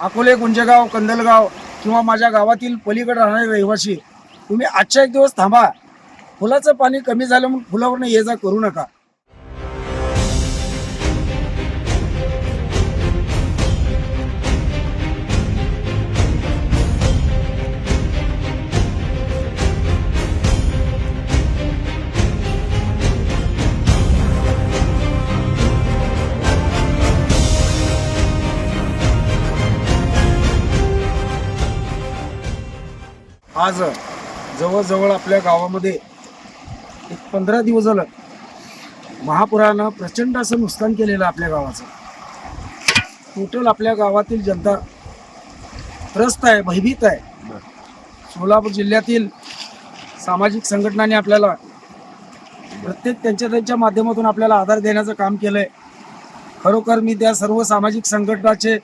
अकोले गुंजेगाव कंदलगाव किंवा माझ्या गावातील पलीकडे राहणारे रहिवासी तुम्ही आजच्या एक दिवस थांबा. फुलाचं पाणी कमी झालं म्हणून फुलावरनं ये जा करू नका. आज जवळजवळ आपल्या गावामध्ये एक पंधरा दिवस झालं महापुरानं प्रचंड असं नुकसान केलेलं आपल्या गावाचं. टोटल आपल्या गावातील जनता त्रस्त आहे भयभीत आहे. सोलापूर जिल्ह्यातील सामाजिक संघटनांनी आपल्याला प्रत्येक त्यांच्या त्यांच्या माध्यमातून आपल्याला आधार देण्याचं काम केलं आहे खरोखर मी त्या सर्व सामाजिक संघटनाचे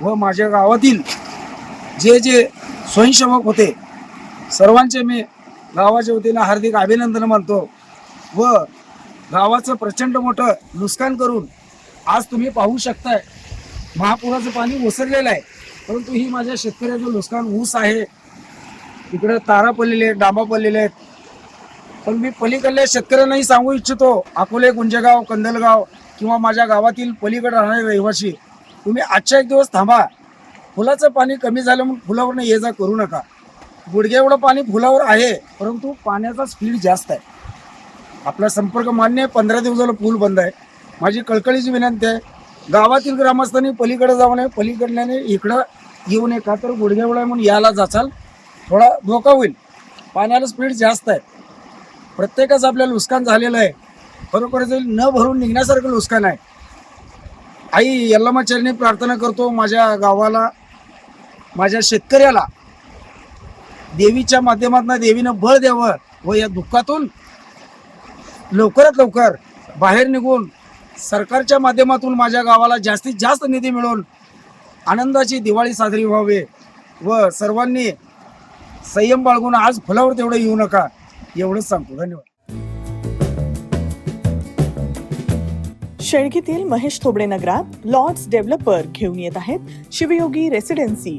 व माझ्या गावातील जे जे स्वयंसेवक होते सर्वांचे मी गावाच्या वतीनं हार्दिक अभिनंदन मानतो व गावाचं प्रचंड मोठं नुकसान करून आज तुम्ही पाहू शकताय. महापुराचं पाणी ओसरलेलं आहे. परंतु ही माझ्या शेतकऱ्याचं नुकसान ऊस आहे. इकडं तारा पडलेले आहेत डांबा पडलेले आहेत. पण मी पलीकडल्या शेतकऱ्यांनाही सांगू इच्छितो अकोले गुंजेगाव कंदलगाव किंवा माझ्या गावातील पलीकडे राहणारे रहिवासी तुम्ही आजच्या एक दिवस थांबा. फुलाचं पाणी कमी झालं म्हणून फुलावरनं ये जा करू नका. गुडघे एवढं पाणी फुलावर आहे परंतु पाण्याचा स्पीड जास्त आहे. आपला संपर्क मान्य आहे पंधरा दिवसाला पूल बंद आहे. माझी कळकळीची विनंती आहे गावातील ग्रामस्थांनी पलीकडे जाऊ नये पलीकडल्याने इकडं येऊ नये का तर गुडघे एवढं आहे म्हणून यायला जाचाल. थोडा धोका होईल. पाण्याला स्पीड जास्त आहे. प्रत्येकाचं आपल्याला नुकसान झालेलं आहे. खरोखर न भरून निघण्यासारखं नुकसान आहे. आई यल्लमाचरणी प्रार्थना करतो माझ्या गावाला माझ्या शेतकऱ्याला देवीच्या माध्यमातून देवीनं बळ द्यावं व या दुःखातून लवकरात लवकर बाहेर निघून सरकारच्या माध्यमातून माझ्या गावाला जास्तीत जास्त निधी मिळून आनंदाची दिवाळी साजरी व्हावी व सर्वांनी संयम बाळगून आज फुलावर तेवढं येऊ नका एवढंच सांगतो. धन्यवाद. शेळकीतील महेश थोबडे नगरात लॉर्ड्स डेव्हलपर घेऊन येत आहेत शिवयोगी रेसिडेन्सी.